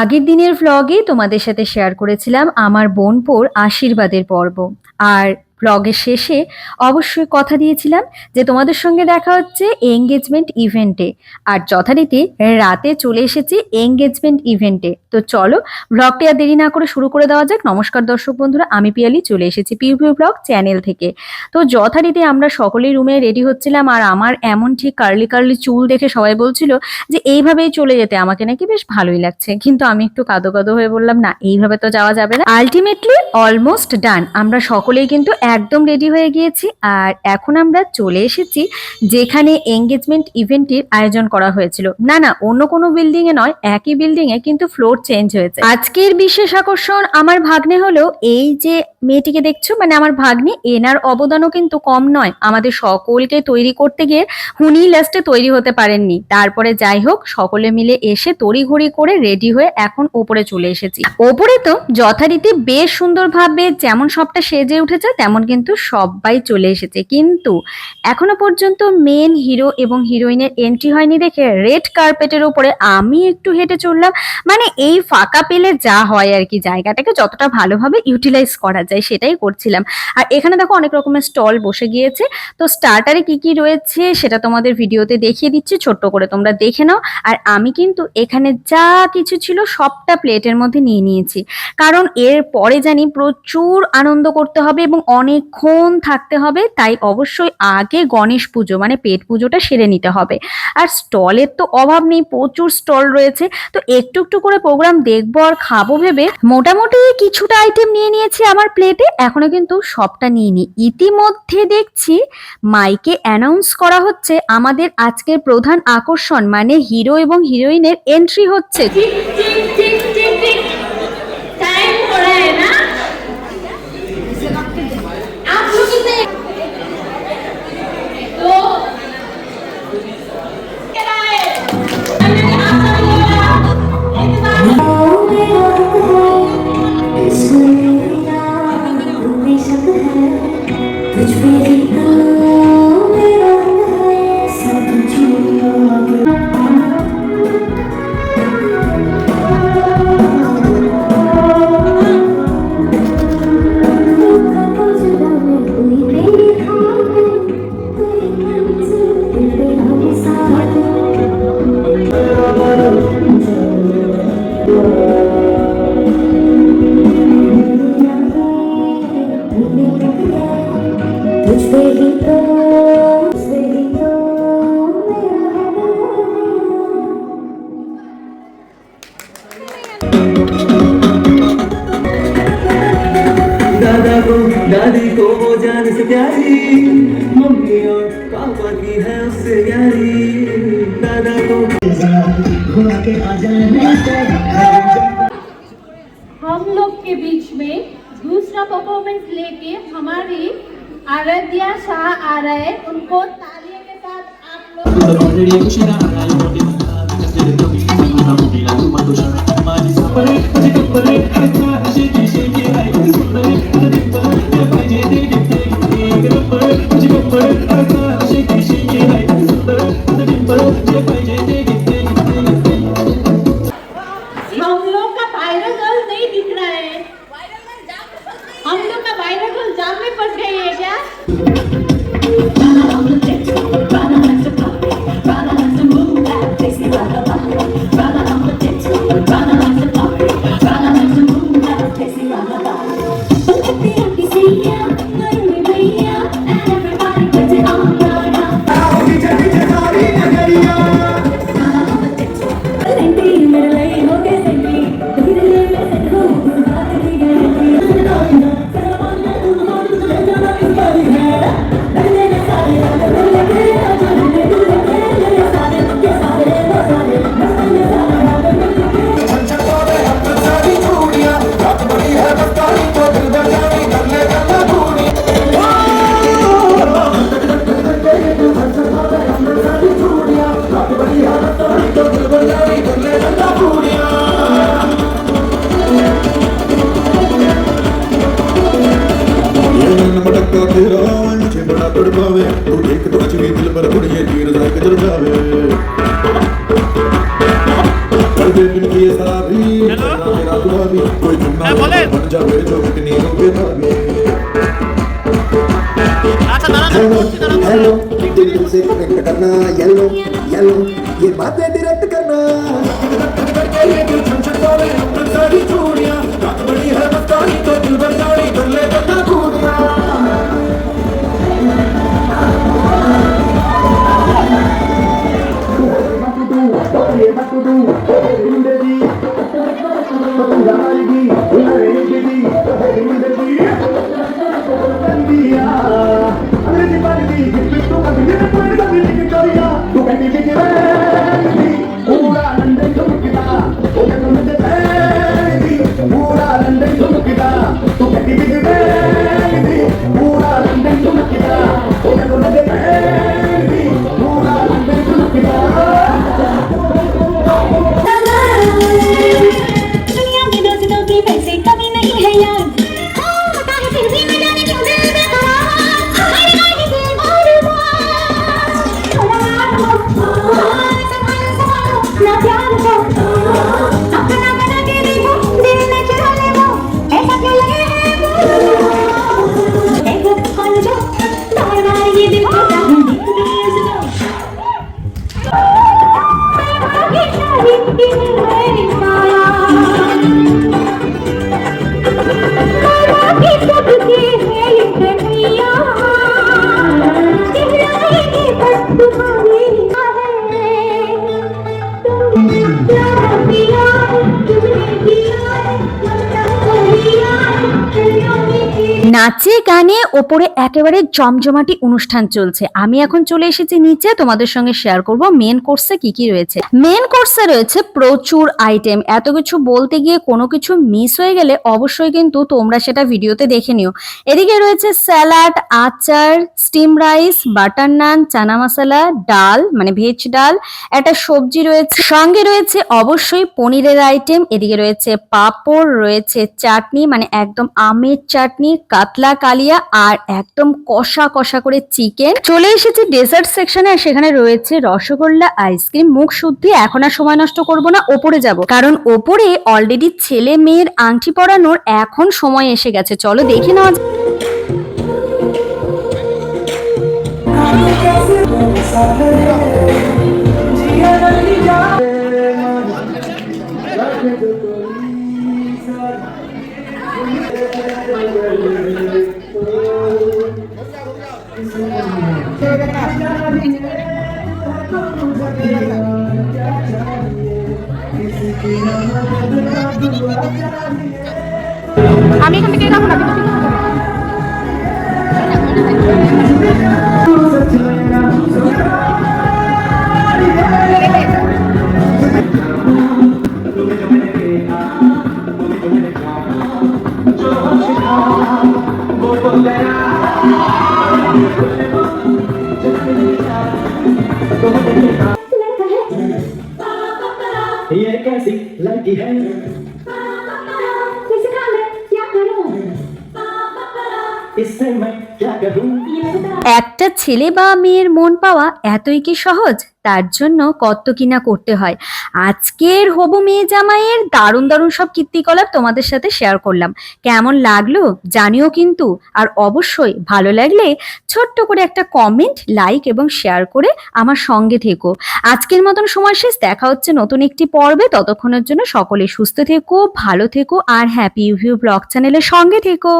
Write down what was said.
আগের দিনের ভ্লগে তোমাদের সাথে শেয়ার করেছিলাম আমার বোনপোর আশীর্বাদের পর্ব। আর ভ্লগের শেষে অবশ্যই কথা দিয়েছিলাম যে তোমাদের সঙ্গে দেখা হচ্ছে এঙ্গেজমেন্ট ইভেন্টে আর যথারীতি রাতে চলে এসেছি এঙ্গেজমেন্ট ইভেন্টে তো চলো ভ্লগটি আর দেরি না করে শুরু করে দেওয়া যাক। নমস্কার দর্শক বন্ধুরা, আমি পিয়ালি, চলে এসেছি পিউ পিউ ব্লগ চ্যানেল থেকে। তো যথারীতি আমরা সকলেই রুমে রেডি হচ্ছিলাম আর আমার এমন ঠিক কার্লি কার্লি চুল দেখে সবাই বলছিল যে এইভাবেই চলে যেতে। আমাকে নাকি বেশ ভালোই লাগছে। কিন্তু আমি একটু কাদো কাদো হয়ে বললাম, না, এইভাবে তো যাওয়া যাবে না। আলটিমেটলি অলমোস্ট ডান আমরা সকলেই কিন্তু একদম রেডি হয়ে গিয়েছি। আর এখন আমরা চলে এসেছি যেখানে এঙ্গেজমেন্ট ইভেন্টের আয়োজন করা হয়েছিল। না না, অন্য কোনো বিল্ডিং এ নয়, একই বিল্ডিং এ কিন্তু ফ্লোর চেঞ্জ হয়েছে। আজকের বিশেষ আকর্ষণ আমার ভাগ্নে হলো এই যে মেয়েটিকে দেখছ মানে আমার ভাগ্নে, এনার অবদানও কিন্তু কম নয়। আমাদের সকলকে তৈরি করতে গিয়ে হুনি লাস্টে তৈরি হতে পারেননি। তারপরে যাই হোক, সকলে মিলে এসে তড়িঘড়ি করে রেডি হয়ে এখন ওপরে চলে এসেছি। ওপরে তো যথারীতি বেশ সুন্দরভাবে যেমন সবটা সেজে উঠেছে, তেমন কিন্তু সবাই চলে এসেছে। কিন্তু এখনও পর্যন্ত মেন হিরো এবং হিরোইনের এন্ট্রি হয়নি দেখে রেড কার্পেটের উপরে আমি একটু হেঁটে চললাম। মানে এই ফাঁকা পেলে যা হয় আর কি, জায়গাটাকে যতটা ভালোভাবে ইউটিলাইজ করা যায় সেটাই করছিলাম। আর এখানে দেখো অনেক রকমের স্টল বসে গিয়েছে। তো স্টার্টারে কি কি রয়েছে সেটা তোমাদের ভিডিওতে দেখিয়ে দিচ্ছি, ছোট্ট করে তোমরা দেখে নাও। আর আমি কিন্তু এখানে যা কিছু ছিল সবটা প্লেটের মধ্যে নিয়ে নিয়েছি। কারণ এর পরে জানি প্রচুর আনন্দ করতে হবে এবং অনেকক্ষণ থাকতে হবে, তাই অবশ্যই আগে গণেশ পুজো মানে পেট পুজোটা সেরে নিতে হবে। আর স্টলের তো অভাব নেই, প্রচুর স্টল রয়েছে। তো একটু একটু করে প্রোগ্রাম দেখব আর খাব ভেবে। মোটামুটি কিছুটা আইটেম নিয়ে নিয়েছি আমার প্লেটে এখনও কিন্তু সবটা নিইনি। ইতিমধ্যে দেখছি মাইকে অ্যানাউন্স করা হচ্ছে, আমাদের আজকের প্রধান আকর্ষণ মানে হিরো এবং হিরোইনের এন্ট্রি হচ্ছে। दादा को वो जान से प्यारी। मम्मी और पापा की है उससे प्यारी दादा को हम लोग के बीच में दूसरा परफॉर्मेंस लेके हमारी आराध्या शाह आ रहे हैं उनको तालियों के साथ आप लोग middle मन मटका तेरा मुझे बड़ा तड़पावे तू देख तो अजमी दिल पर उड़िए तीर जाके चल जावे कर दे बिन किए सारा भी भी कोई तुम ना बन जावे जो कितनी होगे भाभी हेलो हेलो दिल से कनेक्ट करना येलो येलो ये बातें डायरेक्ट करना ये दिल छन वाले अमृत सारी चूड़ियाँ रात बड़ी है मस्तानी तो दिल जानी कर ले बता নাচে, গানে ওপরে একেবারে জমজমাটি অনুষ্ঠান চলছে। আমি এখন চলে এসেছি নিচে, তোমাদের সঙ্গে শেয়ার করব মেন কোর্সে কি কি রয়েছে। মেন কোর্সে রয়েছে প্রচুর আইটেম এত কিছু বলতে গিয়ে কোনো কিছু মিস হয়ে গেলে অবশ্যই কিন্তু তোমরা সেটা ভিডিওতে দেখে নিও। এদিকে রয়েছে স্যালাড আচার steam rice butter naan chana masala, ডাল মানে ভেজ ডাল, একটা সবজি রয়েছে। সঙ্গে রয়েছে অবশ্যই পনিরের আইটেম এদিকে রয়েছে পাঁপড়, রয়েছে চাটনি মানে একদম আমের চাটনি কাতলা, কালিয়া আর একদম কষা কষা করে চিকেন। চলে এসেছি ডেজার্ট সেকশনে আর সেখানে রয়েছে রসগোল্লা, আইসক্রিম, মুখ শুদ্ধি। এখন আর সময় নষ্ট করব না, ওপরে যাব। কারণ ওপরে অলরেডি ছেলে মেয়ের আংটি পরানোর এখন সময় এসে গেছে। চলো দেখে নেওয়া যাক। আমি এখান থেকে যাব না কিন্তু Neden? Meksikalı yapmalı oldu. İstemem. একটা ছেলে বা মেয়ের মন পাওয়া এতই কি সহজ? তার জন্য কত কিনা করতে হয়। আজকের হবু মেয়ে জামাইয়ের দারুণ দারুণ সব কীর্তিকলাপ তোমাদের সাথে শেয়ার করলাম। কেমন লাগল জানিও কিন্তু। আর অবশ্যই ভালো লাগলে ছোট্ট করে একটা কমেন্ট লাইক এবং শেয়ার করে আমার সঙ্গে থেকো। আজকের মতন সময় শেষ। দেখা হচ্ছে নতুন একটি পর্বে। ততক্ষণের জন্য সকলে সুস্থ থেকো, ভালো থেকো আর হ্যাপি ইউভিউ ব্লগ চ্যানেলের সঙ্গে থেকো।